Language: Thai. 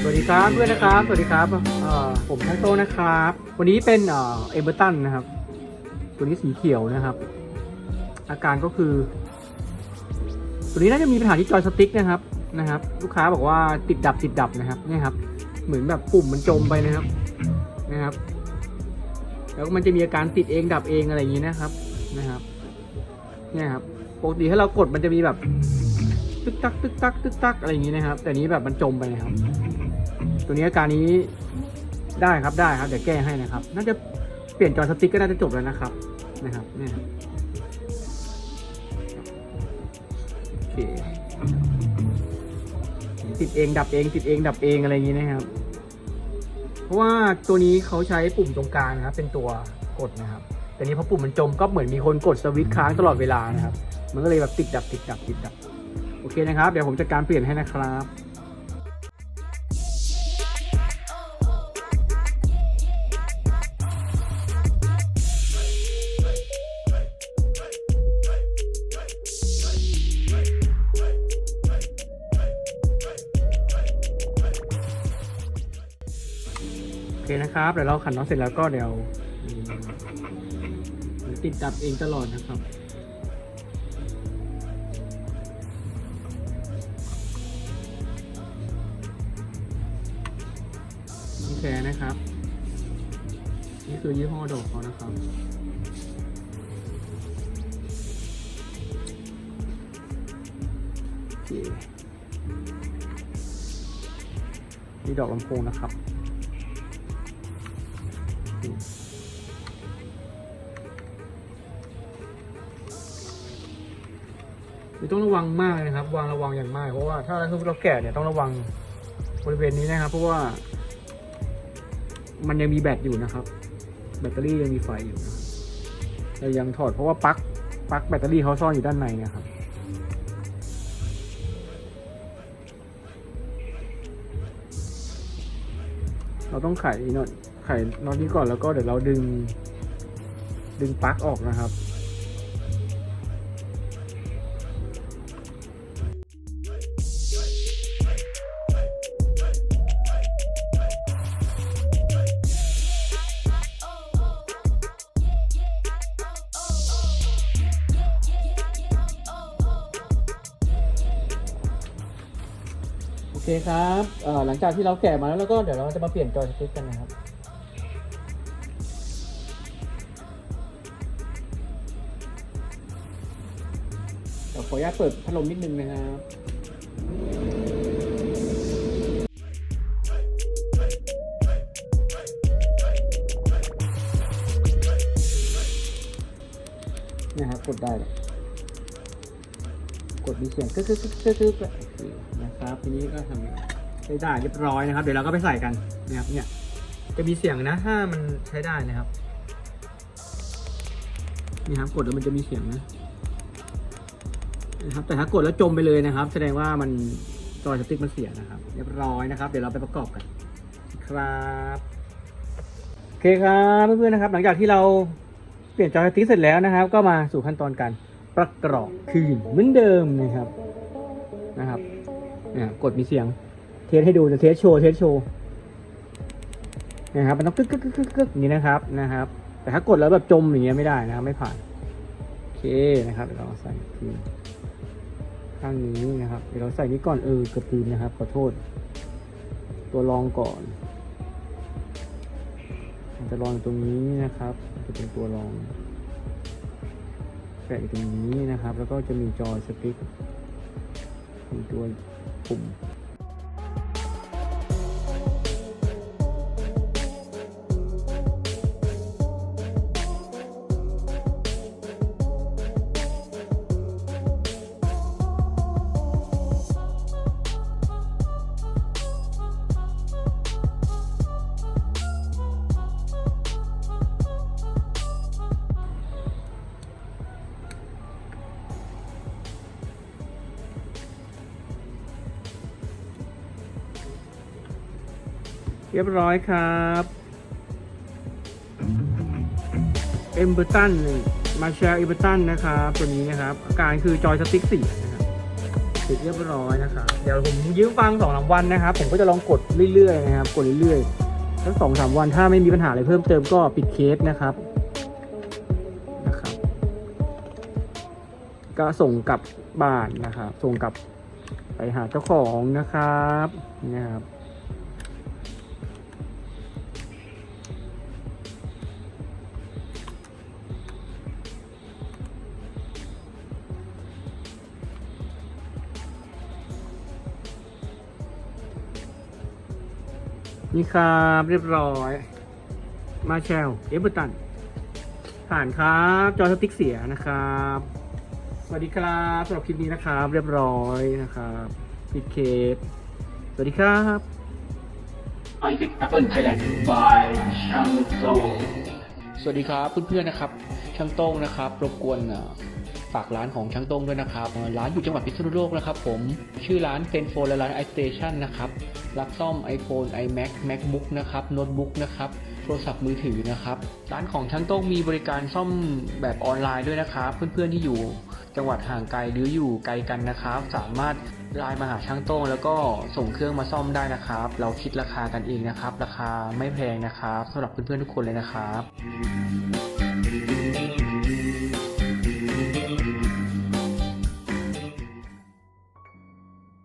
สวัสดีครับเพื่อนนะครับ สวัสดีครับเอ่อผมไทโต้นะครับ วันนี้เป็นเอ่อเอเบอร์ตันนะครับ ตัวนี้สีเขียวนะครับ อาการก็คือ ตัวนี้น่าจะมีปัญหาที่จอยสติ๊กนะครับนะครับ ลูกค้าบอกว่าติดดับติดดับนะครับเนี่ยครับ เหมือนแบบปุ่มมันจมไปนะครับนะครับ แล้วมันจะมีอาการติดเองดับเองอะไรอย่างนี้นะครับนะครับเนี่ยครับ ปกติถ้าเรากดมันจะมีแบบตึกตักตึกตักตึกตักอะไรอย่างนี้นะครับ แต่นี้แบบมันจมไปนะครับ ตัวนี้อาการนี้ได้ครับได้ครับเดี๋ยวแก้ให้นะครับ น่าจะเปลี่ยนจอสติ๊กก็น่าจะจบแล้วนะครับนะครับเนี่ยโอเคติดเองดับเอง ติดเองดับเองอะไรอย่างนี้นะครับ เพราะว่าตัวนี้เขาใช้ปุ่มตรงกลางนะครับ เป็นตัวกดนะครับแต่นี้พอปุ่มมันจมก็เหมือนมีคนกดสวิตช์ค้างตลอดเวลานะครับ มันก็เลยแบบติดดับติดดับติดดับ โอเคนะครับ เดี๋ยวผมจัดการเปลี่ยนให้นะครับโอเคนะครับเดี๋ยวเราขันน็อตเสร็จแล้วก็เดี๋ยวติดดับเองตลอดนะครับ แค่นะครับ นี่คือยี่ห้อดอกเขานะครับนี่ดอกลำโพงนะครับคือต้องระวังมากเลยนะครับ วางระวังอย่างมาก เพราะว่าถ้าเราแกะเนี่ยต้องระวังบริเวณนี้นะครับ เพราะว่า มันยังมีแบตอยู่นะครับ แบตเตอรี่ยังมีไฟอยู่นะครับเรายังถอดเพราะว่าปลั๊กปลั๊กแบตเตอรี่เขาซ่อนอยู่ด้านในนะครับเราต้องไขน็อตไขน็อตนี้ก่อนแล้วก็เดี๋ยวเราดึง ดึงปลั๊กออกนะครับ เคครับเอ่อหลังจากที่เราแกะมาแล้วแล้วก็เดี๋ยวเราจะมาเปลี่ยนจอยสติ๊กกันนะครับ เดี๋ยวขออนุญาตเปิดพัดลมนิดนึงนะครับนะครับกดได้เลยกดมีเสียงกึกกึกกึกกึกกึกโอเค นะครับ ทีนี้ก็ทำใช้ได้เรียบร้อยนะครับ เดี๋ยวเราก็ไปใส่กันนะครับเนี่ยจะมีเสียงนะถ้ามันใช้ได้นะครับนี่ครับกดแล้วมันจะมีเสียงนะนะครับ แต่ถ้ากดแล้วจมไปเลยนะครับ แสดงว่ามันจอยสติ๊กมันเสียนะครับ เรียบร้อยนะครับ เดี๋ยวเราไปประกอบกัน ครับโอเคครับเพื่อนๆนะครับ หลังจากที่เราเปลี่ยนจอยสติ๊กเสร็จแล้วนะครับ ก็มาสู่ขั้นตอนการประกอบคืนเหมือนเดิมนะครับนะครับ เนี่ยกดมีเสียง เทสให้ดูจะเทสโชว์เทสโชว์นะครับมันต้องกึกกึกกึกกึกกึกอย่างนี้นะครับนะครับ แต่ถ้ากดแล้วแบบจมอย่างเงี้ยไม่ได้นะครับไม่ผ่าน โอเคนะครับเดี๋ยวเราใส่คืนข้างนี้นะครับเดี๋ยวเราใส่นี้ก่อนเออกระปืนนะครับขอโทษ ตัวรองก่อนมันจะรองอยู่ตรงนี้นะครับ จะเป็นตัวรองแปะอยู่ตรงนี้นะครับ แล้วก็จะมีจอยสติ๊กมีตัว ปุ่ รียบร้อยครับเอมเบอร์ตันมาแชร์เอมเบอร์ตันนะครับตัวนี้นะครับ อาการคือจอยสติ๊กเสียนะครับติดเรียบร้อยนะครับเดี๋ยวผมยืมฟังสองสามวันนะครับ ผมก็จะลองกดเรื่อยๆนะครับกดเรื่อยๆทั้งสองสามวันถ้าไม่มีปัญหาอะไรเพิ่มเติมก็ปิดเคสนะครับนะครับ ก็ส่งกลับบ้านนะครับ ส่งกลับไปหาเจ้าของนะครับนะครับ นี่ครับเรียบร้อย มาแชลเอเวอร์ตัน ผ่านครับ จอสติ๊กเสียนะครับ สวัสดีครับสำหรับคลิปนี้นะครับ เรียบร้อยนะครับปิดเคสสวัสดีครับ Isaac Apple Thailand by Shang Tsung สวัสดีครับเพื่อนๆนะครับช่างโต้งนะครับ รบกวนเอ่อ ฝากร้านของช่างโต้งด้วยนะครับร้านอยู่จังหวัดพิษณุโลกนะครับผมชื่อร้านเซนโฟและร้าน iStation นะครับรับซ่อม iPhone iMac MacBook นะครับโน้ตบุ๊กนะครับโทรศัพท์มือถือนะครับร้านของช่างโต้งมีบริการซ่อมแบบออนไลน์ด้วยนะครับเพื่อนๆที่อยู่จังหวัดห่างไกลหรืออยู่ไกลกันนะครับ สามารถไลน์มาหาช่างโต้งแล้วก็ส่งเครื่องมาซ่อมได้นะครับ เราคิดราคากันเองนะครับ ราคาไม่แพงนะครับสำหรับเพื่อนๆทุกคนเลยนะครับ